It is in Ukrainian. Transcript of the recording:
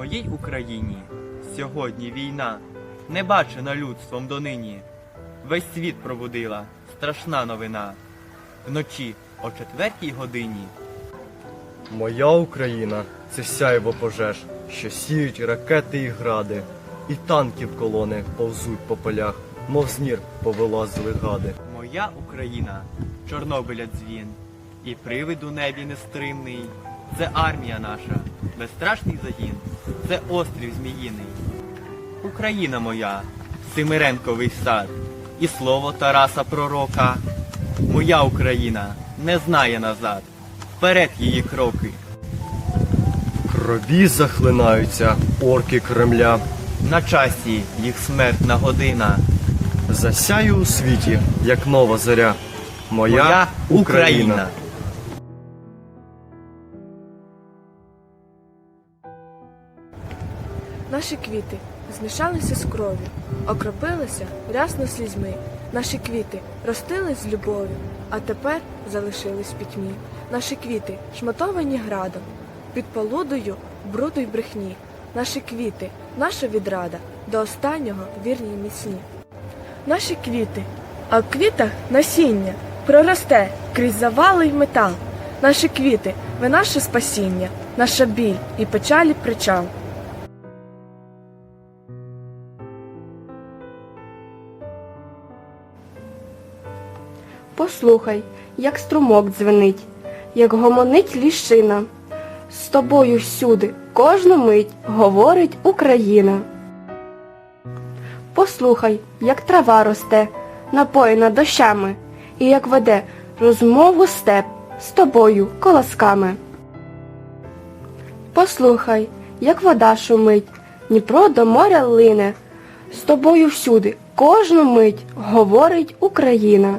моїй Україні сьогодні війна, не бачена людством донині. Весь світ пробудила страшна новина. Вночі о четвертій годині Моя Україна це сяйво пожеж, що сіють ракети і гради, і танків колони повзуть по полях, мов знір повилазили гади. Моя Україна, Чорнобиля дзвін, і привид у небі нестримний. Це армія наша, безстрашний загін, це острів зміїний. Україна моя, Семиренковий сад, і слово Тараса Пророка. Моя Україна не знає назад, вперед її кроки. Крові захлинаються орки Кремля, На часі їх смертна година. засяю у світі, як нова заря. Моя, Моя Україна. Наші квіти змішалися з кров'ю, окропилися рясно слізьми. Наші квіти ростили з любов'ю, а тепер залишились пітьмі. Наші квіти шматовані градом, під полудою бруду й брехні. Наші квіти, наша відрада, до останнього вірні й міцні. Наші квіти, а в квітах насіння проросте крізь завали й метал. Наші квіти, ви наше спасіння, наша біль і печалі причал. Послухай, як струмок дзвенить, як гомонить ліщина. З тобою всюди, кожну мить говорить Україна. Послухай, як трава росте, напоєна дощами, і як веде розмову степ з тобою колосками. Послухай, як вода шумить, Дніпро до моря лине, з тобою всюди, кожну мить говорить Україна.